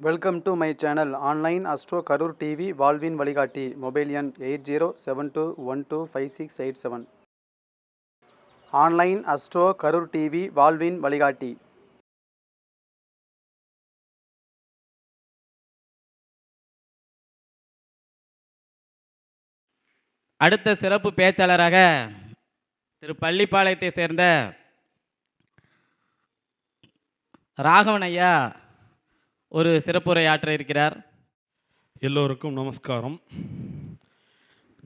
Welcome to my channel online astro Karur TV வாழ்வின் வழிகாட்டி mobile எண் eight zero seven two one two five six eight seven online astro Karur TV வாழ்வின் வழிகாட்டி அடுத்த சிறப்பு பேச்சாளராக திரு பள்ளிப்பாளையத்தை சேர்ந்த ராகவன் ஐயா. ஒரு சிறப்புரை ஆற்ற இருக்கிறார். எல்லோருக்கும் நமஸ்காரம்.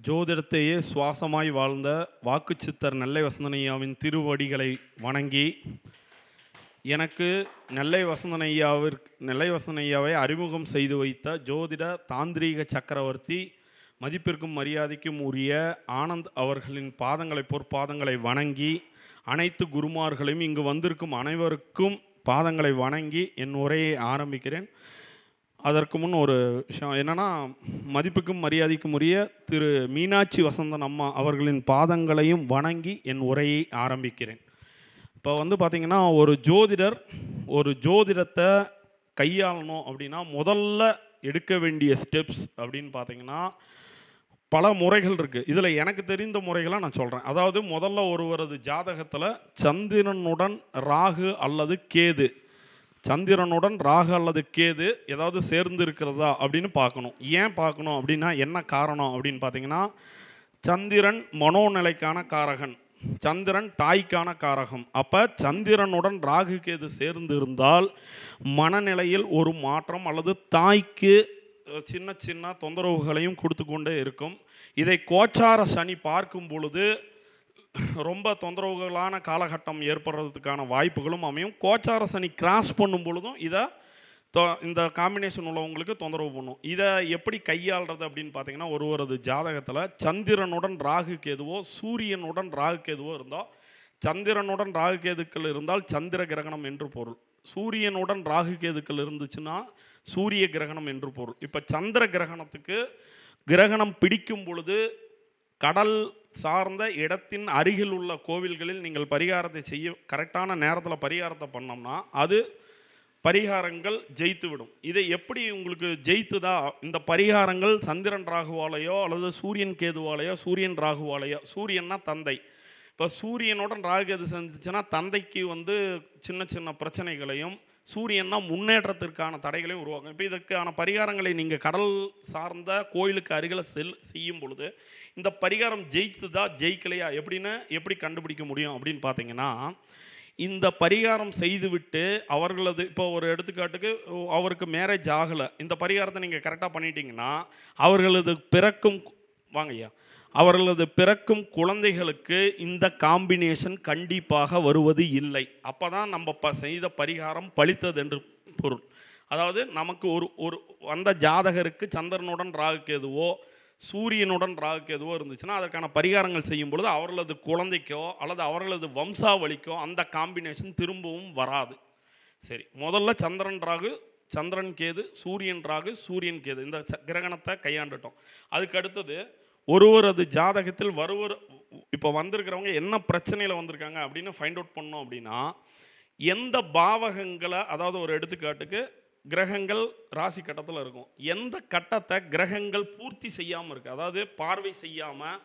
ஜோதிடத்தையே சுவாசமாய் வாழ்ந்த வாக்குச்சித்தர் நெல்லை வசந்தனையாவின் திருவடிகளை வணங்கி எனக்கு நெல்லை வசந்தனையாவிற்கு நெல்லை வசந்தனையாவை அறிமுகம் செய்து வைத்த ஜோதிட தாந்திரீக சக்கரவர்த்தி மதிப்பிற்கும் மரியாதைக்கும் உரிய ஆனந்த் அவர்களின் பாதங்களை பொற்பாதங்களை வணங்கி அனைத்து குருமார்களையும் இங்கு வந்திருக்கும் அனைவருக்கும் பாதங்களை வணங்கி என் உரையை ஆரம்பிக்கிறேன். அதற்கு முன் ஒரு விஷயம் என்னன்னா மதிப்புக்கும் மரியாதைக்கும் உரிய திரு மீனாட்சி வசந்தன் அம்மா அவர்களின் பாதங்களையும் வணங்கி என் உரையை ஆரம்பிக்கிறேன். இப்போ வந்து பார்த்திங்கன்னா ஒரு ஜோதிடர் ஒரு ஜோதிடத்தை கையாளணும் அப்படின்னா முதல்ல எடுக்க வேண்டிய ஸ்டெப்ஸ் அப்படின்னு பார்த்தீங்கன்னா பல முறைகள் இருக்குது இதில் எனக்கு தெரிந்த முறைகளை நான் சொல்கிறேன் அதாவது முதல்ல ஒருவரது ஜாதகத்தில் சந்திரனுடன் ராகு அல்லது கேது. சந்திரனுடன் ராகு அல்லது கேது ஏதாவது சேர்ந்து இருக்கிறதா அப்படின்னு பார்க்கணும். ஏன் பார்க்கணும் அப்படின்னா என்ன காரணம் அப்படின்னு பார்த்தீங்கன்னா சந்திரன் மனோநிலைக்கான காரகன். சந்திரன் தாய்க்கான காரகம். அப்போ சந்திரனுடன் ராகு கேது சேர்ந்து இருந்தால் மனநிலையில் ஒரு மாற்றம் அல்லது தாய்க்கு சின்ன சின்ன தொந்தரவுகளையும் கொடுத்து கொண்டே இருக்கும். இதை கோச்சார சனி பார்க்கும் பொழுது ரொம்ப தொந்தரவுகளான காலகட்டம் ஏற்படுறதுக்கான வாய்ப்புகளும் அமையும். கோச்சார சனி கிராஸ் பண்ணும் பொழுதும் இதை தொ- இந்த காம்பினேஷன் உள்ளவங்களுக்கு தொந்தரவு பண்ணும். இதை எப்படி கையாளுறது அப்படின்னு பார்த்தீங்கன்னா ஒருவரது ஜாதகத்தில் சந்திரனுடன் ராகு கேதுவோ சூரியனுடன் ராகு கேதுவோ இருந்தால் சந்திரனுடன் ராகு கேதுக்கள் இருந்தால் சந்திர கிரகணம் என்று பொருள். சூரியனுடன் ராகு கேதுக்கள் இருந்துச்சுன்னா சூரிய கிரகணம் என்று பொருள். இப்போ சந்திர கிரகணத்துக்கு கிரகணம் பிடிக்கும் பொழுது கடல் சார்ந்த இடத்தின் அருகில் உள்ள கோவில்களில் நீங்கள் பரிகாரத்தை செய்ய கரெக்டான நேரத்தில் பரிகாரத்தை பண்ணோம்னா அது பரிகாரங்கள் ஜெயித்து விடும். இதை எப்படி உங்களுக்கு ஜெயித்துதா? இந்த பரிகாரங்கள் சந்திரன் ராகுவாலையோ அல்லது சூரியன் கேதுவாலையோ சூரியன் ராகுவாலையோ சூரியன்னா தந்தை. இப்போ சூரியனுடன் ராகு கேது செஞ்சுச்சுன்னா தந்தைக்கு வந்து சின்ன சின்ன பிரச்சனைகளையும் சூரியன்னா முன்னேற்றத்திற்கான தடைகளையும் உருவாக்கும். இப்போ இதுக்கான பரிகாரங்களை நீங்கள் கடல் சார்ந்த கோயிலுக்கு அருகில் செல் செய்யும் பொழுது இந்த பரிகாரம் ஜெயித்துதா ஜெயிக்கலையா எப்படின்னு எப்படி கண்டுபிடிக்க முடியும் அப்படின்னு பார்த்தீங்கன்னா இந்த பரிகாரம் செய்துவிட்டு அவர்களது இப்போ ஒரு எடுத்துக்காட்டுக்கு அவருக்கு மேரேஜ் ஆகலை. இந்த பரிகாரத்தை நீங்கள் கரெக்டாக பண்ணிட்டீங்கன்னா அவர்களது பிறக்கும் வாங்க ஐயா அவர்களது பிறக்கும் குழந்தைகளுக்கு இந்த காம்பினேஷன் கண்டிப்பாக வருவது இல்லை. அப்போ தான் நம்ம ப செய்த பரிகாரம் பழித்தது என்று பொருள். அதாவது நமக்கு ஒரு ஒரு வந்த ஜாதகருக்கு சந்திரனுடன் ராகு கேதுவோ சூரியனுடன் ராகு எதுவோ இருந்துச்சுன்னா அதற்கான பரிகாரங்கள் செய்யும் பொழுது அவர்களது குழந்தைக்கோ அல்லது அவர்களது வம்சாவளிக்கோ அந்த காம்பினேஷன் திரும்பவும் வராது. சரி முதல்ல சந்திரன் ராகு சந்திரன் கேது சூரியன் ராகு சூரியன் கேது. இந்த கிரகணத்தை கையாண்டுட்டோம். அதுக்கு அடுத்தது ஒருவரது ஜாதகத்தில் வருவர் இப்போ வந்திருக்கிறவங்க என்ன பிரச்சனையில் வந்திருக்காங்க அப்படின்னு ஃபைண்ட் அவுட் பண்ணோம் அப்படின்னா எந்த பாவகங்களை அதாவது ஒரு எடுத்துக்காட்டுக்கு கிரகங்கள் ராசி கட்டத்தில் இருக்கும். எந்த கட்டத்தை கிரகங்கள் பூர்த்தி செய்யாமல் இருக்கு? அதாவது பார்வை செய்யாமல்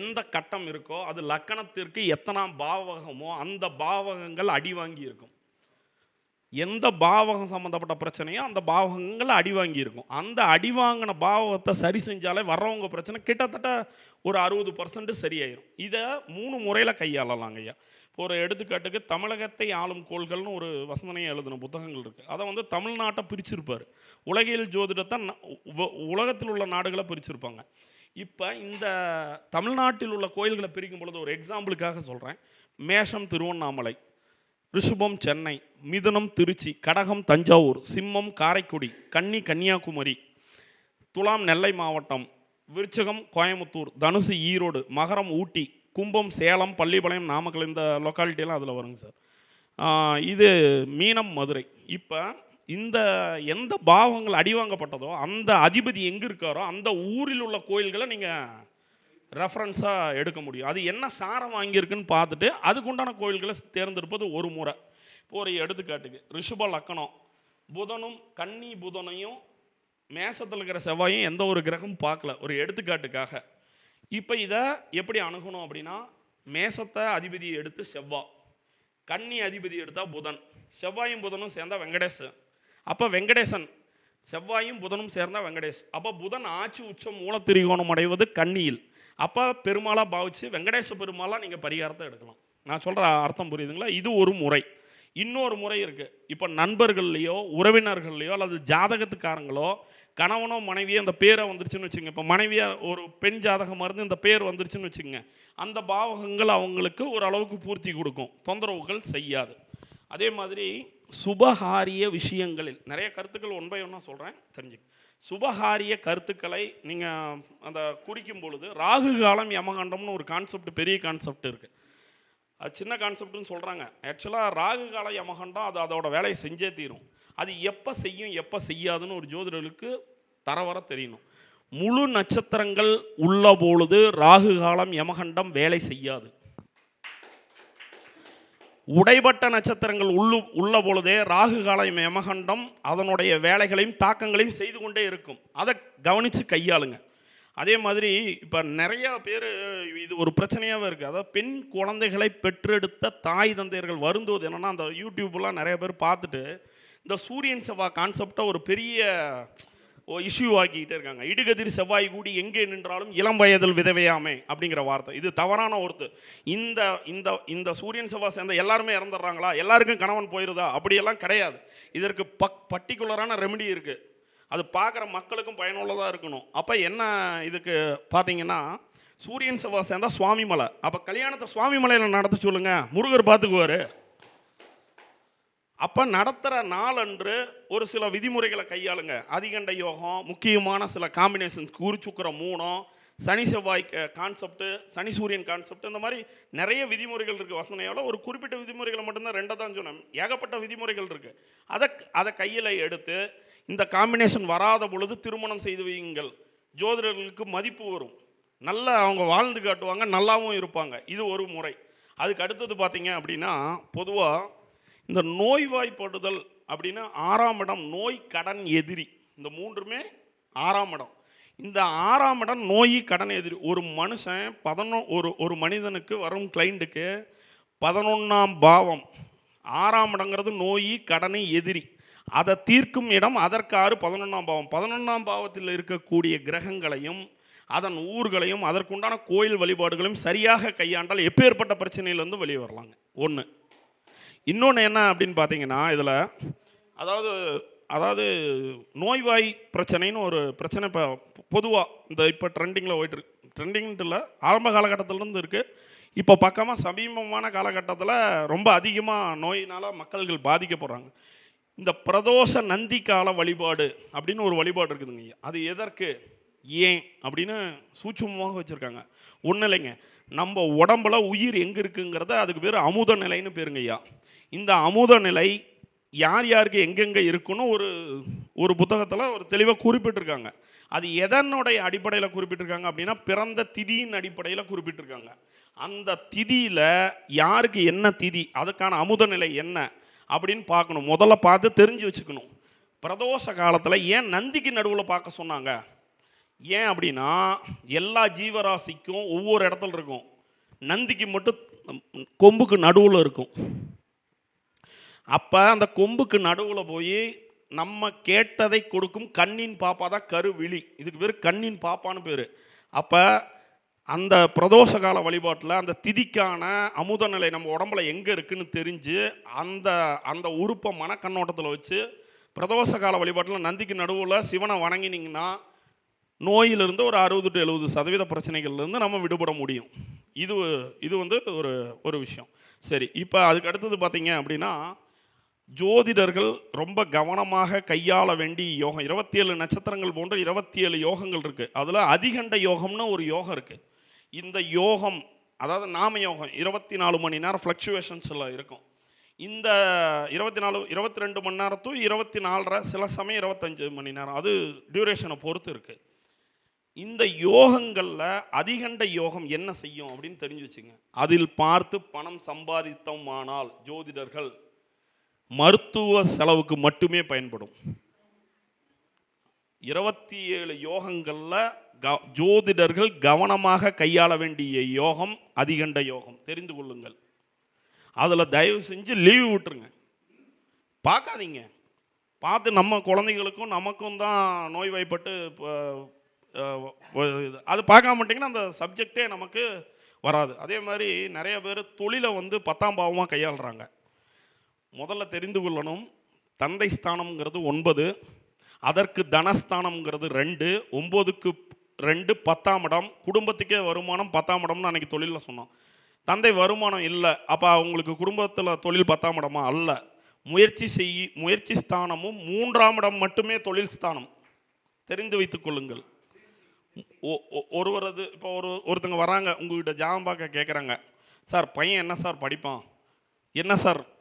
எந்த கட்டம் இருக்கோ அது லக்கணத்திற்கு எத்தனாம் பாவகமோ அந்த பாவகங்கள் அடி வாங்கி இருக்கும். எந்த பாவகம் சம்மந்தப்பட்ட பிரச்சனையோ அந்த பாவகங்கள் அடி வாங்கியிருக்கும். அந்த அடி வாங்கின பாவகத்தை சரி செஞ்சாலே வர்றவங்க பிரச்சனை கிட்டத்தட்ட ஒரு அறுபது பர்சன்ட் சரியாயிரும். இதை மூணு முறையில் கையாளலாங்க ஐயா. இப்போ ஒரு எடுத்துக்காட்டுக்கு தமிழகத்தை ஆளும் கோள்கள்னு ஒரு வசந்தனையை எழுதின புத்தகங்கள் இருக்குது அதை வந்து தமிழ்நாட்டை பிரிச்சிருப்பார். உலகியல் ஜோதிடத்தை உலகத்தில் உள்ள நாடுகளை பிரிச்சிருப்பாங்க. இப்போ இந்த தமிழ்நாட்டில் உள்ள கோயில்களை பிரிக்கும் பொழுது ஒரு எக்ஸாம்பிளுக்காக சொல்கிறேன் மேஷம் திருவண்ணாமலை. ரிஷபம் சென்னை மிதுனம் திருச்சி கடகம் தஞ்சாவூர் சிம்மம் காரைக்குடி கன்னி கன்னியாகுமரி துலாம் நெல்லை மாவட்டம் விருச்சகம் கோயம்புத்தூர் தனுசு ஈரோடு மகரம் ஊட்டி கும்பம் சேலம் பள்ளிப்பாளையம் நாமக்கல் இந்த லொக்காலிட்டியெல்லாம் அதில் வருங்க சார். இது மீனம் மதுரை. இப்போ இந்த எந்த பாவங்கள் அடிவாங்கப்பட்டதோ அந்த அதிபதி எங்கே இருக்காரோ அந்த ஊரில் உள்ள கோயில்களை நீங்கள் ரெஃபரன்ஸாக எடுக்க முடியும். அது என்ன சாரம் வாங்கியிருக்குன்னு பார்த்துட்டு அதுக்குண்டான கோயில்களை தேர்ந்தெடுப்பது ஒரு முறை. இப்போ ஒரு எடுத்துக்காட்டுக்கு ரிஷப லக்கணம். புதனும் கன்னி புதனையும் மேசத்தில் இருக்கிற செவ்வாயும் எந்த ஒரு கிரகம் பார்க்கல. ஒரு எடுத்துக்காட்டுக்காக. இப்போ இதை எப்படி அணுகணும் அப்படின்னா மேசத்தை அதிபதியை எடுத்து செவ்வாய் கன்னி அதிபதி எடுத்தால் புதன். செவ்வாயும் புதனும் சேர்ந்தால் வெங்கடேசன். அப்போ வெங்கடேசன் செவ்வாயும் புதனும் சேர்ந்தால் வெங்கடேஷ். அப்போ புதன் ஆட்சி உச்சம் மூலத்திரிகோணம் அடைவது கன்னியில். அப்போ பெருமாளாக பாவிச்சு வெங்கடேச பெருமாளாக நீங்கள் பரிகாரத்தை எடுக்கலாம். நான் சொல்கிற அர்த்தம் புரியுதுங்களா? இது ஒரு முறை. இன்னொரு முறை இருக்குது இப்போ நண்பர்கள்லையோ உறவினர்கள்லையோ அல்லது ஜாதகத்துக்காரங்களோ கணவனோ மனைவியோ அந்த பேரை வந்துருச்சுன்னு வச்சுங்க இப்போ மனைவியாக ஒரு பெண் ஜாதகம் மருந்து இந்த பேர் வந்துருச்சுன்னு வச்சுங்க அந்த பாவகங்கள் அவங்களுக்கு ஓரளவுக்கு பூர்த்தி கொடுக்கும். தொந்தரவுகள் செய்யாது. அதே மாதிரி சுபகாரிய விஷயங்களில் நிறைய கருத்துக்கள் ஒன் பை ஒன்னாக சொல்கிறேன் தெரிஞ்சுக்க. சுபகாரிய கருத்துக்களை நீங்கள் அந்த குறிக்கும் பொழுது ராகு காலம் யமகண்டம்னு ஒரு கான்செப்ட் பெரிய கான்செப்ட் இருக்குது அது சின்ன கான்செப்ட்னு சொல்கிறாங்க ஆக்சுவலாக ராகு கால யமகண்டம் அது அதோட வேலையை செஞ்சே தீரும். அது எப்போ செய்யும் எப்போ செய்யாதுன்னு ஒரு ஜோதிடர்களுக்கு தரவர தெரியணும். முழு நட்சத்திரங்கள் உள்ள பொழுது ராகு காலம் யமகண்டம் வேலை செய்யாது. உடைபட்ட நட்சத்திரங்கள் உள்ளு உள்ள பொழுதே ராகு காலம் யமகண்டம் அதனுடைய வேலைகளையும் தாக்கங்களையும் செய்து கொண்டே இருக்கும். அதை கவனித்து கையாளுங்க. அதே மாதிரி இப்போ நிறையா பேர் இது ஒரு பிரச்சனையாகவே இருக்குது அதாவது பெண் குழந்தைகளை பெற்றெடுத்த தாய் தந்தையர்கள் வருந்துவது என்னென்னா அந்த யூடியூப்லாம் நிறைய பேர் பார்த்துட்டு இந்த சூரியன் செவ்வாய் கான்செப்டாக ஒரு பெரிய இஷ்யூ ஆக்கிக்கிட்டே இருக்காங்க. இடுகதிர் செவ்வாய் கூடி எங்கே நின்றாலும் இளம் வயதில் விதவையாமே அப்படிங்கிற வார்த்தை. இது தவறான ஒருத்து. இந்த இந்த இந்த சூரியன் செவ்வாய் சேர்ந்த எல்லாருமே இறந்துடுறாங்களா? எல்லாருக்கும் கணவன் போயிருதா? அப்படியெல்லாம் கிடையாது. இதற்கு பக் பர்டிகுலரான ரெமெடி இருக்குது அது பார்க்குற மக்களுக்கும் பயனுள்ளதாக இருக்கணும். அப்போ என்ன இதுக்கு பார்த்தீங்கன்னா சூரியன் செவ்வாய் சேர்ந்தால் சுவாமி மலை அப்போ கல்யாணத்தை சுவாமி மலையில் நடத்த சொல்லுங்கள் முருகர் பார்த்துக்குவார். அப்போ நடத்துகிற நாளன்று ஒரு சில விதிமுறைகளை கையாளுங்க. அதிகண்ட யோகம் முக்கியமான சில காம்பினேஷன்ஸ் குறிச்சுக்கிற மூணம் சனி செவ்வாய் கான்செப்ட்டு சனி சூரியன் கான்செப்ட் இந்த மாதிரி நிறைய விதிமுறைகள் இருக்குது வசனையால் ஒரு குறிப்பிட்ட விதிமுறைகளை மட்டும்தான் ரெண்டை தான் சொன்னேன். ஏகப்பட்ட விதிமுறைகள் இருக்குது அதை அதை கையில் எடுத்து இந்த காம்பினேஷன் வராத பொழுது திருமணம் செய்து வையுங்கள். ஜோதிடர்களுக்கு மதிப்பு வரும். நல்லா அவங்க வாழ்ந்து காட்டுவாங்க நல்லாவும் இருப்பாங்க. இது ஒரு முறை. அதுக்கு அடுத்தது பார்த்தீங்க அப்படின்னா பொதுவாக இந்த நோய்வாய்ப்படுதல் அப்படின்னா ஆறாம் இடம் நோய் கடன் எதிரி. இந்த மூன்றுமே ஆறாம் இடம். இந்த ஆறாம் இடம் நோய் கடன் எதிரி. ஒரு மனுஷன் பதினொ ஒரு ஒரு மனிதனுக்கு வரும் கிளைண்ட்டுக்கு பதினொன்றாம் பாவம். ஆறாம் இடங்கிறது நோய் கடனை எதிரி. அதை தீர்க்கும் இடம் அதற்காறு பதினொன்றாம் பாவம். பதினொன்றாம் பாவத்தில் இருக்கக்கூடிய கிரகங்களையும் அதன் ஊர்களையும் அதற்குண்டான கோயில் வழிபாடுகளையும் சரியாக கையாண்டால் எப்பேற்பட்ட பிரச்சனையிலேருந்து வெளியே வரலாங்க. ஒன்று இன்னொன்று என்ன அப்படின்னு பார்த்தீங்கன்னா இதில் அதாவது அதாவது நோய்வாய் பிரச்சனைன்னு ஒரு பிரச்சனை இப்போ பொதுவாக இந்த இப்போ ட்ரெண்டிங்கில் போயிட்டு இருக்கு. இல்லை ஆரம்ப காலகட்டத்திலேருந்து இருக்குது இப்போ பக்கமாக சமீபமான காலகட்டத்தில் ரொம்ப அதிகமாக நோயினால் மக்கள்கள் பாதிக்கப்படுறாங்க இந்த பிரதோஷ நந்தி கால வழிபாடு அப்படின்னு ஒரு வழிபாடு இருக்குதுங்க. அது எதற்கு? ஏன்? அப்படின்னு சூட்சமாக வச்சுருக்காங்க. ஒன்றும் இல்லைங்க. நம்ம உடம்புல உயிர் எங்கே இருக்குங்கிறத அதுக்கு பேர் அமுத நிலைன்னு பேருங்க ஐயா இந்த அமுத நிலை யார் யாருக்கு எங்கெங்கே இருக்குன்னு ஒரு ஒரு புத்தகத்தில் ஒரு தெளிவாக குறிப்பிட்டிருக்காங்க. அது எதனுடைய அடிப்படையில் குறிப்பிட்டிருக்காங்க அப்படின்னா பிறந்த திதியின் அடிப்படையில் குறிப்பிட்டிருக்காங்க. அந்த திதியில் யாருக்கு என்ன திதி அதுக்கான அமுத நிலை என்ன அப்படின்னு பார்க்கணும். முதல்ல பார்த்து தெரிஞ்சு வச்சுக்கணும். பிரதோஷ காலத்தில் ஏன் நந்திக்கு நடுவில் பார்க்க சொன்னாங்க? ஏன் அப்படின்னா எல்லா ஜீவராசிக்கும் ஒவ்வொரு இடத்துல இருக்கும். நந்திக்கு மட்டும் கொம்புக்கு நடுவில் இருக்கும். அப்போ அந்த கொம்புக்கு நடுவில் போய் நம்ம கேட்டதை கொடுக்கும் கண்ணின் பாப்பா தான் கருவிழி. இதுக்கு பேர் கண்ணின் பாப்பான்னு பேர். அப்போ அந்த பிரதோஷ கால வழிபாட்டில் அந்த திதிக்கான அமுத நிலை நம்ம உடம்புல எங்கே இருக்குதுன்னு தெரிஞ்சு அந்த அந்த உறுப்பை மனக்கண்ணோட்டத்தில் வச்சு பிரதோஷ கால வழிபாட்டில் நந்திக்கு நடுவில் சிவனை வணங்கினீங்கன்னா நோயிலிருந்து ஒரு அறுபது டு எழுபது சதவீத பிரச்சனைகள்லேருந்து நம்ம விடுபட முடியும். இது இது வந்து ஒரு ஒரு விஷயம். சரி இப்போ அதுக்கு அடுத்தது பார்த்தீங்க அப்படின்னா ஜோதிடர்கள் ரொம்ப கவனமாக கையாள வேண்டிய யோகம். இருபத்தி ஏழு நட்சத்திரங்கள் போன்ற இருபத்தி ஏழு யோகங்கள் இருக்குது அதில் அதிகண்ட யோகம்னு ஒரு யோகம் இருக்குது இந்த யோகம் அதாவது நாம யோகம் இருபத்தி நாலு மணி நேரம் ஃப்ளக்சுவேஷன்ஸில் இருக்கும். இந்த இருபத்தி நாலு இருபத்தி ரெண்டு மணி நேரத்தும் இருபத்தி நாலரை சில சமயம் இருபத்தஞ்சு மணி நேரம் அது டியூரேஷனை பொறுத்து இருக்குது இந்த யோகங்களில் அதிகண்ட யோகம் என்ன செய்யும் அப்படின்னு தெரிஞ்சு வச்சுங்க. அதில் பார்த்து பணம் சம்பாதித்தோமானால் ஜோதிடர்கள் மருத்துவ செலவுக்கு மட்டுமே பயன்படும். இருபத்தி ஏழு யோகங்களில் க ஜோதிடர்கள் கவனமாக கையாள வேண்டிய யோகம் அதிகண்ட யோகம். தெரிந்து கொள்ளுங்கள். அதில் தயவு செஞ்சு லீவு விட்டுருங்க. பார்க்காதீங்க. பார்த்து நம்ம குழந்தைகளுக்கும் நமக்கும் தான் நோய்வாய்ப்பட்டு இப்போ, இது- அது பார்க்காம மாட்டிங்கன்னா அந்த சப்ஜெக்டே நமக்கு வராது. அதே மாதிரி நிறைய பேர் தொழிலை வந்து பத்தாம் பாவமாக கையாளுறாங்க. முதல்ல தெரிந்து கொள்ளணும். தந்தை ஸ்தானம்ங்கிறது ஒன்பது அதற்கு தனஸ்தானம்ங்கிறது ரெண்டு ஒம்போதுக்கு ரெண்டு பத்தாம் இடம் குடும்பத்துக்கே வருமானம் பத்தாம் இடம்னு அன்றைக்கி தொழிலில் சொன்னோம். தந்தை வருமானம் இல்லை அப்போ அவங்களுக்கு குடும்பத்தில் தொழில் பத்தாம் இடமா? அல்ல. முயற்சி செய் முயற்சி ஸ்தானமும் மூன்றாம் இடம் மட்டுமே தொழில் ஸ்தானம். தெரிந்து வைத்துக் கொள்ளுங்கள். ஒ- ஒ- ஒருவரது இப்போ ஒரு ஒருத்தங்க வராங்க உங்கள்கிட்ட ஜாம் பார்க்க கேட்குறாங்க சார் பையன் என்ன சார் படிப்பான்? என்ன சார்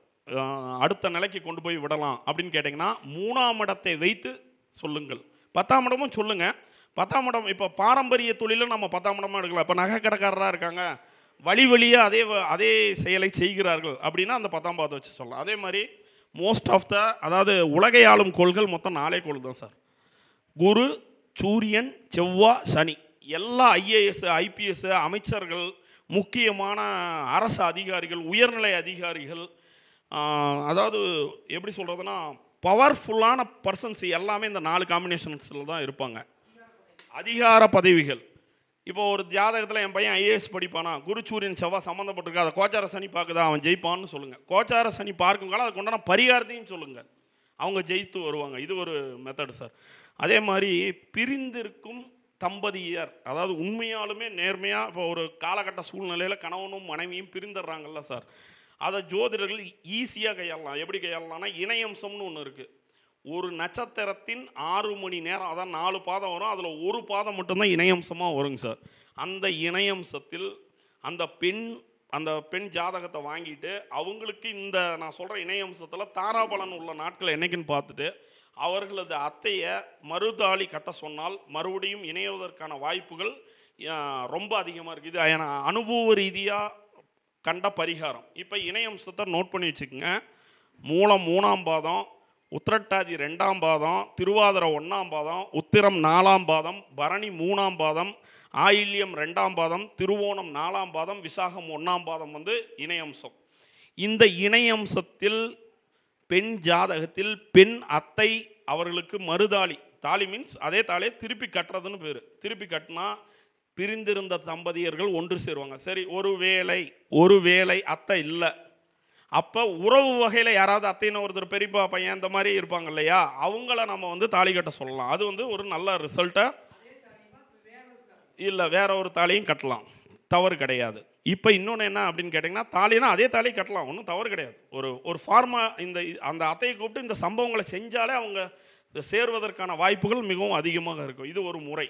அடுத்த நிலைக்கு கொண்டு போய் விடலாம் அப்படின்னு கேட்டிங்கன்னா மூணாம் இடத்தை வைத்து சொல்லுங்கள். பத்தாம் இடமும் சொல்லுங்கள் பத்தாம் இடம் இப்போ பாரம்பரிய தொழிலும் நம்ம பத்தாம் இடமா எடுக்கலாம். இப்போ நகை கடைக்காரராக இருக்காங்க. வழி வழியாக அதே வ- அதே செயலை செய்கிறார்கள் அப்படின்னா அந்த பத்தாம் பாதத்தை வச்சு சொல்லலாம். அதே மாதிரி மோஸ்ட் ஆஃப் த அதாவது உலகை ஆளும் கோள்கள் மொத்தம் நாலே கோள் தான் சார். குரு சூரியன் செவ்வாய் சனி. எல்லா ஐஏஎஸ் ஐபிஎஸ் அமைச்சர்கள் முக்கியமான அரசு அதிகாரிகள் உயர்நிலை அதிகாரிகள் அதாவது எப்படி சொல்கிறதுனா பவர்ஃபுல்லான பர்சன்ஸ் எல்லாமே இந்த நாலு காம்பினேஷன்ஸில் தான் இருப்பாங்க. அதிகார பதவிகள். இப்போ ஒரு ஜாதகத்தில் என் பையன் ஐஏஎஸ் படிப்பானா குரு சூரியன் செவ்வாய் சம்மந்தப்பட்டிருக்கா அதை கோச்சார சனி பார்க்குதா அவன் ஜெயிப்பான்னு சொல்லுங்கள் கோச்சார சனி பார்க்கும் காலம் அதுக்கு உண்டான பரிகாரத்தையும் சொல்லுங்கள் அவங்க ஜெயித்து வருவாங்க. இது ஒரு மெத்தட் சார் அதே மாதிரி பிரிந்திருக்கும் தம்பதியர் அதாவது உண்மையாலுமே நேர்மையாக இப்போ ஒரு காலகட்ட சூழ்நிலையில் கணவனும் மனைவியும் பிரிந்துடுறாங்கல்ல சார் அதை ஜோதிடர்கள் ஈஸியாக கையாளலாம். எப்படி கையாளலாம்னா இணையம்சம்னு ஒன்று இருக்குது ஒரு நட்சத்திரத்தின் ஆறு மணி நேரம் அதான் நாலு பாதம் வரும் அதில் ஒரு பாதம் மட்டும்தான் இணையம்சமாக வருங்க சார். அந்த இணையம்சத்தில் அந்த பெண் அந்த பெண் ஜாதகத்தை வாங்கிட்டு அவங்களுக்கு இந்த நான் சொல்கிற இணையம்சத்தில் தாராபலன் உள்ள நாட்கள் என்னைக்குன்னு பார்த்துட்டு அவர்களது அத்தையை மறுதாளி கட்ட சொன்னால் மறுபடியும் இணைவதற்கான வாய்ப்புகள் ரொம்ப அதிகமாக இருக்குது. ஏன்னா அனுபவ ரீதியாக கண்ட பரிகாரம். இப்போ இணையம்சத்தை நோட் பண்ணி வச்சுக்கோங்க. மூலம் மூணாம் பாதம் உத்திரட்டாதி ரெண்டாம் பாதம் திருவாதிரை ஒன்றாம் பாதம் உத்திரம் நாலாம் பாதம் பரணி மூணாம் பாதம் ஆயில்யம் ரெண்டாம் பாதம் திருவோணம் நாலாம் பாதம் விசாகம் ஒன்றாம் பாதம் வந்து இணையம்சம். இந்த இணையம்சத்தில் பெண் ஜாதகத்தில் பெண் அத்தை அவர்களுக்கு மறுதாளி. தாலி மீன்ஸ் அதே தாலியை திருப்பி கட்டுறதுன்னு பேர். திருப்பி கட்டினா பிரிந்திருந்த தம்பதியர்கள் ஒன்று சேருவாங்க. சரி ஒரு வேளை ஒரு வேளை அத்தை இல்லை. அப்போ உறவு வகையில் யாராவது அத்தைன்னு ஒருத்தர் பெரியப்பா பையன் இந்த மாதிரி இருப்பாங்க இல்லையா? அவங்கள நம்ம வந்து தாலி கட்ட சொல்லலாம். அது வந்து ஒரு நல்ல ரிசல்ட்டை இல்லை வேற ஒரு தாலியும் கட்டலாம். தவறு கிடையாது. இப்போ இன்னொன்று என்ன அப்படின்னு கேட்டிங்கன்னா தாலினா அதே தாலி கட்டலாம். ஒன்றும் தவறு கிடையாது. ஒரு ஒரு ஃபார்மா இந்த அந்த அத்தையை கூப்பிட்டு இந்த சம்பவங்களை செஞ்சாலே அவங்க சேர்வதற்கான வாய்ப்புகள் மிகவும் அதிகமாக இருக்கும். இது ஒரு முறை.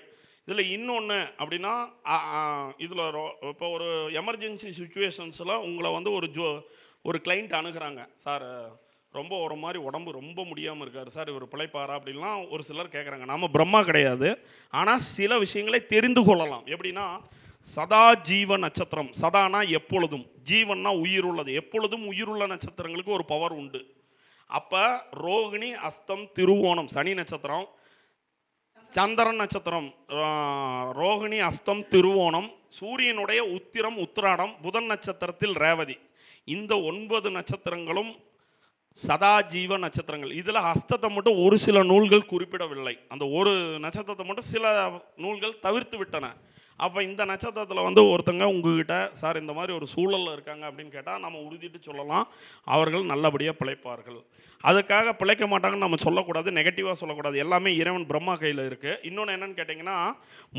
இதில் இன்னொன்று அப்படின்னா இதில் இப்போ ஒரு எமர்ஜென்சி சுச்சுவேஷன்ஸில் உங்களை வந்து ஒரு ஜோ ஒரு கிளைண்ட் அணுகிறாங்க. சார் ரொம்ப ஒரு மாதிரி உடம்பு ரொம்ப முடியாமல் இருக்கார். சார் இவர் பிழைப்பாரா? அப்படின்லாம் ஒரு சிலர் கேட்குறாங்க. நம்ம பிரம்மா கிடையாது. ஆனால் சில விஷயங்களை தெரிந்து கொள்ளலாம். எப்படின்னா சதா ஜீவ நட்சத்திரம். சதானா எப்பொழுதும். ஜீவன்னா உயிர் உள்ளது. எப்பொழுதும் உயிருள்ள நட்சத்திரங்களுக்கு ஒரு பவர் உண்டு. அப்போ ரோகிணி அஸ்தம் திருவோணம் சனி நட்சத்திரம் சந்திரன் நட்சத்திரம் ரோகிணி அஸ்தம் திருவோணம் சூரியனுடைய உத்திரம் உத்திராடம் புதன் நட்சத்திரத்தில் ரேவதி. இந்த ஒன்பது நட்சத்திரங்களும் சதாஜீவ நட்சத்திரங்கள். இதில் ஹஸ்தத்தை மட்டும் ஒரு சில நூல்கள் குறிப்பிடவில்லை. அந்த ஒரு நட்சத்திரத்தை மட்டும் சில நூல்கள் தவிர்த்து விட்டன. அப்போ இந்த நட்சத்திரத்தில் வந்து ஒருத்தங்க உங்ககிட்ட சார் இந்த மாதிரி ஒரு சூழலில் இருக்காங்க அப்படின்னு கேட்டால் நம்ம உறுதிட்டு சொல்லலாம். அவர்கள் நல்லபடியாக பிழைப்பார்கள். அதுக்காக பிழைக்க மாட்டாங்கன்னு நம்ம சொல்லக்கூடாது நெகட்டிவாக சொல்லக்கூடாது. எல்லாமே இறைவன் பிரம்மா கையில் இருக்குது இன்னொன்று என்னென்னு கேட்டிங்கன்னா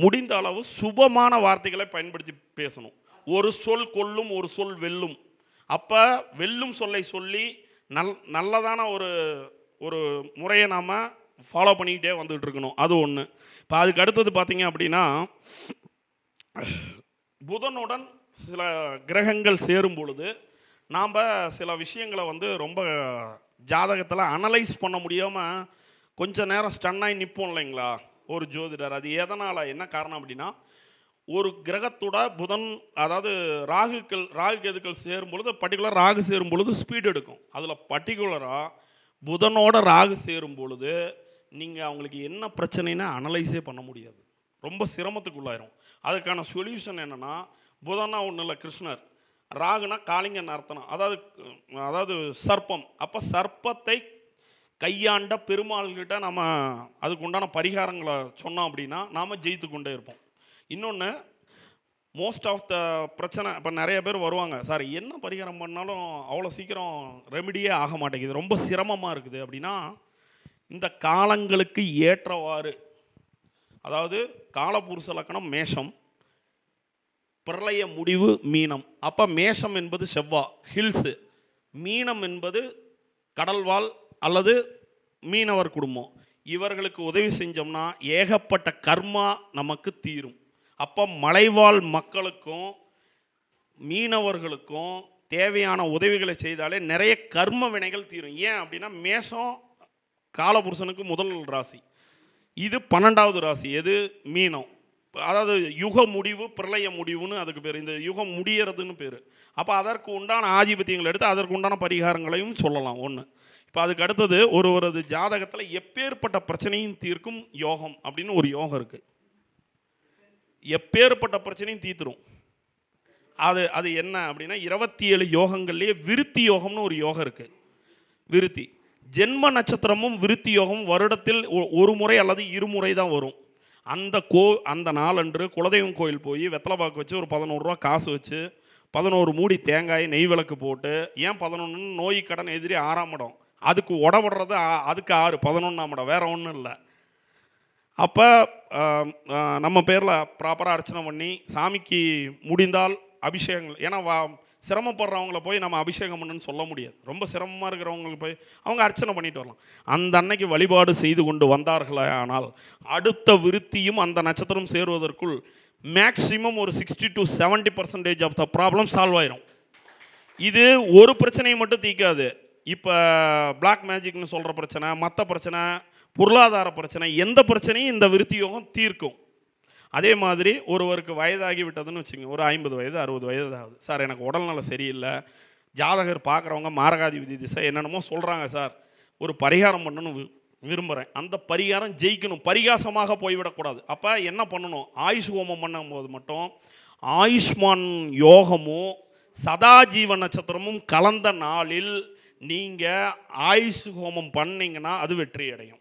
முடிந்த அளவு சுபமான வார்த்தைகளை பயன்படுத்தி பேசணும். ஒரு சொல் கொல்லும் ஒரு சொல் வெல்லும். அப்போ வெல்லும் சொல்லை சொல்லி நல் நல்லதான ஒரு ஒரு முறையை நாம் ஃபாலோ பண்ணிக்கிட்டே வந்துகிட்டு இருக்கணும். அது ஒன்று இப்போ அதுக்கு அடுத்தது பார்த்தீங்க அப்படின்னா புதனுடன் சில கிரகங்கள் சேரும் பொழுது நாம் சில விஷயங்களை வந்து ரொம்ப ஜாதகத்தில் அனலைஸ் பண்ண முடியாமல் கொஞ்ச நேரம் ஸ்டன்னாகி நிற்போம் இல்லைங்களா? ஒரு ஜோதிடர். அது எதனால்? என்ன காரணம் அப்படின்னா ஒரு கிரகத்தோட புதன் அதாவது ராகுக்கள் ராகு கேதுக்கள் சேரும் பொழுது பர்டிகுலர் ராகு சேரும் பொழுது ஸ்பீடு எடுக்கும். அதில் பர்டிகுலராக புதனோட ராகு சேரும் பொழுது நீங்கள் அவங்களுக்கு என்ன பிரச்சனைன்னு அனலைஸே பண்ண முடியாது. ரொம்ப சிரமத்துக்குள்ளாயிரும். அதுக்கான சொல்யூஷன் என்னென்னா புதனா ஒன்றும் இல்லை கிருஷ்ணர். ராகுனா காளிங்கன் அர்த்தனம் அதாவது அதாவது சர்ப்பம். அப்போ சர்ப்பத்தை கையாண்ட பெருமாள்கிட்ட நம்ம அதுக்கு உண்டான பரிகாரங்களை சொன்னோம் அப்படின்னா நாம் ஜெயித்து கொண்டே இருப்போம். இன்னொன்று மோஸ்ட் ஆஃப் த பிரச்சனை இப்போ நிறைய பேர் வருவாங்க. சார் என்ன பரிகாரம் பண்ணாலும் அவ்வளோ சீக்கிரம் ரெமிடியே ஆக மாட்டேங்குது. ரொம்ப சிரமமாக இருக்குது. அப்படின்னா இந்த காலங்களுக்கு ஏற்றவாறு அதாவது காலபுருஷ லக்கணம் மேஷம் பிரளய முடிவு மீனம். அப்போ மேஷம் என்பது செவ்வா ஹில்ஸு மீனம் என்பது கடல்வாழ் அல்லது மீனவர் குடும்பம். இவர்களுக்கு உதவி செஞ்சோம்னா ஏகப்பட்ட கர்மா நமக்கு தீரும். அப்போ மலைவாழ் மக்களுக்கும் மீனவர்களுக்கும் தேவையான உதவிகளை செய்தாலே நிறைய கர்ம வினைகள் தீரும். ஏன் அப்படின்னா மேஷம் காலபுருஷனுக்கு முதல் ராசி. இது பன்னெண்டாவது ராசி. எது? மீனம். அதாவது யுக முடிவு பிரளய முடிவுன்னு அதுக்கு பேர். இந்த யுகம் முடியறதுன்னு பேர். அப்போ அதற்கு உண்டான ஆதிபத்தியங்கள் எடுத்து அதற்கு உண்டான பரிகாரங்களையும் சொல்லலாம். ஒன்று இப்போ அதுக்கு அடுத்தது ஒருவரது ஜாதகத்தில் எப்பேற்பட்ட பிரச்சனையும் தீர்க்கும் யோகம் அப்படின்னு ஒரு யோகம் இருக்குது எப்பேற்பட்ட பிரச்சனையும் தீர்த்துரும். அது அது என்ன அப்படின்னா இருபத்தி ஏழு யோகங்கள்லேயே விருத்தி யோகம்னு ஒரு யோகம் இருக்குது விருத்தி. ஜென்ம நட்சத்திரமும் விருத்தி யோகமும் வருடத்தில் ஒ- ஒரு முறை அல்லது இருமுறை தான் வரும். அந்த கோ அந்த நாளன்று குலதெய்வம் கோயில் போய் வெத்தலை பாக்கு வச்சு ஒரு பதினோருவா காசு வச்சு பதினோரு மூடி தேங்காய் நெய் விளக்கு போட்டு ஏன் பதினொன்று நோய் கடன் எதிரி ஆறாம் இடம். அதுக்கு உடபடுறது அதுக்கு ஆறு பதினொன்றாம் இடம் வேறு ஒன்றும் இல்லை. அப்போ நம்ம பேரில் ப்ராப்பராக அர்ச்சனை பண்ணி சாமிக்கு முடிந்தால் அபிஷேகங்கள் ஏன்னா வா சிரமப்படுறவங்கள போய் நம்ம அபிஷேகம் பண்ணுன்னு சொல்ல முடியாது. ரொம்ப சிரமமாக இருக்கிறவங்களுக்கு போய் அவங்க அர்ச்சனை பண்ணிட்டு வரலாம். அந்த அன்னைக்கு வழிபாடு செய்து கொண்டு வந்தார்களே ஆனால் அடுத்த விருத்தியும் அந்த நட்சத்திரம் சேருவதற்குள் மேக்சிமம் ஒரு sixty to seventy percentage of the problem solve ஆயிரும். இது ஒரு பிரச்சனையை மட்டும் தீக்காது. இப்போ பிளாக் மேஜிக்னு சொல்கிற பிரச்சனை மற்ற பிரச்சனை பொருளாதார பிரச்சனை எந்த பிரச்சனையும் இந்த விருத்தி யோகம் தீர்க்கும். அதே மாதிரி ஒருவருக்கு வயதாகி விட்டதுன்னு வச்சுங்க ஒரு ஐம்பது வயது அறுபது வயது ஆகுது சார் எனக்கு உடல்நல சரியில்லை. ஜாதகர் பார்க்குறவங்க மாரகாதி விதி திசை என்னென்னமோ சொல்கிறாங்க சார். ஒரு பரிகாரம் பண்ணணும் வி- விரும்புகிறேன் அந்த பரிகாரம் ஜெயிக்கணும். பரிகாசமாக போய்விடக்கூடாது. அப்போ என்ன பண்ணணும்? ஆயுஷ் ஹோமம் பண்ணும்போது மட்டும் ஆயுஷ்மான் யோகமும் சதாஜீவ நட்சத்திரமும் கலந்த நாளில் நீங்கள் ஆயுஷ் ஹோமம் பண்ணீங்கன்னா அது வெற்றி அடையும்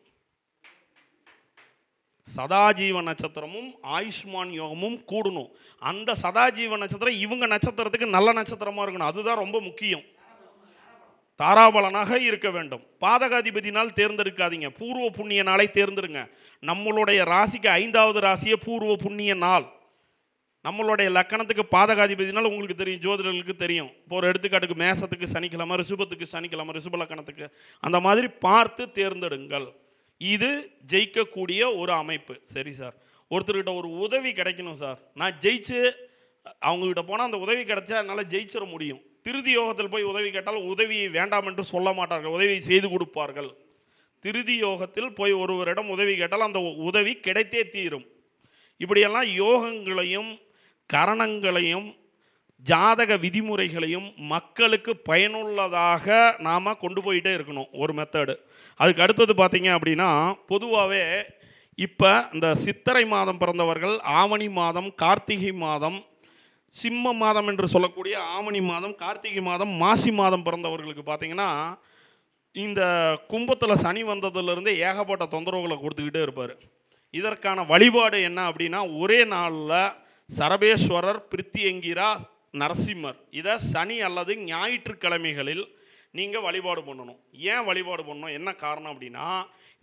சதாஜீவ நட்சத்திரமும் ஆயுஷ்மான் யோகமும் கூடணும். அந்த சதாஜீவ நட்சத்திரம் இவங்க நட்சத்திரத்துக்கு நல்ல நட்சத்திரமாக இருக்கணும். அதுதான் ரொம்ப முக்கியம். தாராபலனாக இருக்க வேண்டும். பாதகாதிபதி நாள் தேர்ந்தெடுக்காதீங்க. பூர்வ புண்ணிய நாளை தேர்ந்தெடுங்க. நம்மளுடைய ராசிக்கு ஐந்தாவது ராசியே பூர்வ புண்ணிய நாள். நம்மளுடைய லக்கணத்துக்கு பாதகாதிபதினால் உங்களுக்கு தெரியும். ஜோதிடர்களுக்கு தெரியும். இப்போ ஒரு எடுத்துக்காட்டுக்கு மேசத்துக்கு சனிக்கிழமை ரிசுபத்துக்கு சனிக்கிழமை ரிசுப லக்கணத்துக்கு. அந்த மாதிரி பார்த்து தேர்ந்தெடுங்கள். இது ஜெயிக்கக்கூடிய ஒரு அமைப்பு. சரி சார். ஒருத்தர்கிட்ட ஒரு உதவி கிடைக்கணும் சார். நான் ஜெயிச்சு அவங்ககிட்ட போனால் அந்த உதவி கிடைச்சா என்னால் ஜெயிச்சிட முடியும். திருதி யோகத்தில் போய் உதவி கேட்டால் உதவியை வேண்டாம் என்று சொல்ல மாட்டார்கள். உதவி செய்து கொடுப்பார்கள். திருதி யோகத்தில் போய் ஒருவரிடம் உதவி கேட்டால் அந்த உதவி கிடைத்தே தீரும். இப்படியெல்லாம் யோகங்களையும் கரணங்களையும் ஜாதக விதிமுறைகளையும் மக்களுக்கு பயனுள்ளதாக நாம் கொண்டு போயிட்டே இருக்கணும் ஒரு மெத்தடு அதுக்கு அடுத்தது பார்த்தீங்க அப்படின்னா பொதுவாகவே இப்போ இந்த சித்திரை மாதம் பிறந்தவர்கள் ஆவணி மாதம் கார்த்திகை மாதம் சிம்ம மாதம் என்று சொல்லக்கூடிய ஆவணி மாதம் கார்த்திகை மாதம் மாசி மாதம் பிறந்தவர்களுக்கு பார்த்தீங்கன்னா இந்த கும்பத்தில் சனி வந்ததுலேருந்தே ஏகப்பட்ட தொந்தரவுகளை கொடுத்துக்கிட்டே இருப்பார். இதற்கான வழிபாடு என்ன அப்படின்னா ஒரே நாளில் சரபேஸ்வரர் பிரித்தியங்கிரா நரசிம்மர். இதை சனி அல்லது ஞாயிற்றுக்கிழமைகளில் நீங்கள் வழிபாடு பண்ணணும். ஏன் வழிபாடு பண்ணணும்? என்ன காரணம் அப்படின்னா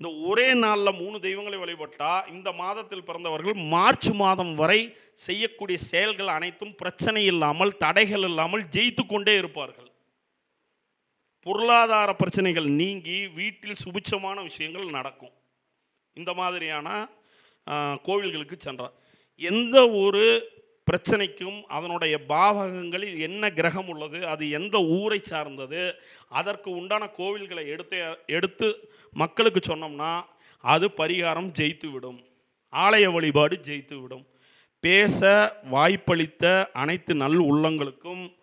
இந்த ஒரே நாளில் மூணு தெய்வங்களை வழிபட்டால் இந்த மாதத்தில் பிறந்தவர்கள் மார்ச் மாதம் வரை செய்யக்கூடிய செயல்கள் அனைத்தும் பிரச்சனை இல்லாமல் தடைகள் இல்லாமல் ஜெயித்து கொண்டே இருப்பார்கள். பொருளாதார பிரச்சனைகள் நீங்கி வீட்டில் சுபிச்சமான விஷயங்கள் நடக்கும். இந்த மாதிரியான கோவில்களுக்கு சென்றார். எந்த ஒரு பிரச்சனைக்கும் அதனுடைய பாவகங்களில் என்ன கிரகம் உள்ளது அது எந்த ஊரை சார்ந்தது அதற்கு உண்டான கோவில்களை எடுத்து எடுத்து மக்களுக்கு சொன்னோம்னா அது பரிகாரம் ஜெயித்து விடும். ஆலய வழிபாடு ஜெயித்து விடும். பேச வாய்ப்பளித்த அனைத்து நல் உள்ளங்களுக்கும்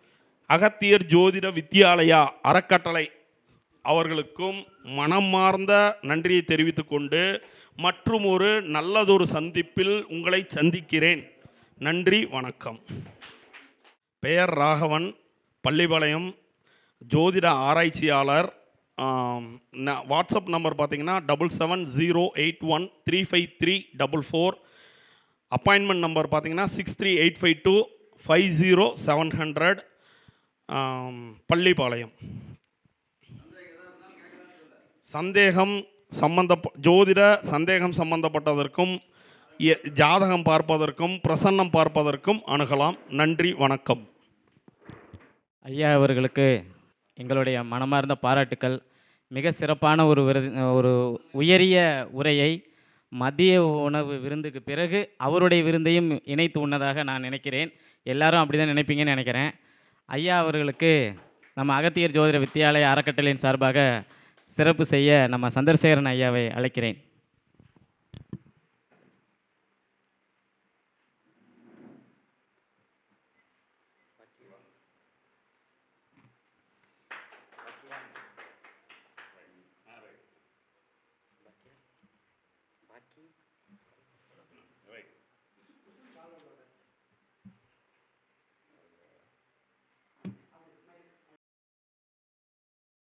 அகத்தியர் ஜோதிட வித்தியாலயா அறக்கட்டளை அவர்களுக்கும் மனமார்ந்த நன்றியை தெரிவித்துக்கொண்டு மற்றும் ஒரு நல்லதொரு சந்திப்பில் உங்களை சந்திக்கிறேன். நன்றி வணக்கம். பெயர் ராகவன் பள்ளிபாளையம் ஜோதிட ஆராய்ச்சியாளர் ந- வாட்ஸ்அப் நம்பர் பார்த்தீங்கன்னா double seven zero eight one three five three double four. Appointment number பார்த்தீங்கன்னா six three eight five two five zero seven hundred. Pallipalayam சந்தேகம் சம்பந்த ஜோதிட சந்தேகம் சம்பந்தப்பட்டதற்கும் ஜாதகம் பார்ப்பதற்கும் பிரசன்னம் பார்ப்பதற்கும் அணுகலாம். நன்றி வணக்கம். ஐயா அவர்களுக்கு எங்களுடைய மனமார்ந்த பாராட்டுக்கள். மிக சிறப்பான ஒரு விருது ஒரு உயரிய உரையை மதிய உணவு விருந்துக்கு பிறகு அவருடைய விருந்தையும் இணைத்து உண்ணதாக நான் நினைக்கிறேன். எல்லாரும் அப்படி தான் நினைப்பீங்கன்னு நினைக்கிறேன். ஐயா அவர்களுக்கு நம்ம அகத்தியர் ஜோதிட வித்தியாலய அறக்கட்டளையின் சார்பாக சிறப்பு செய்ய நம்ம சந்திரசேகரன் ஐயாவை அழைக்கிறேன்.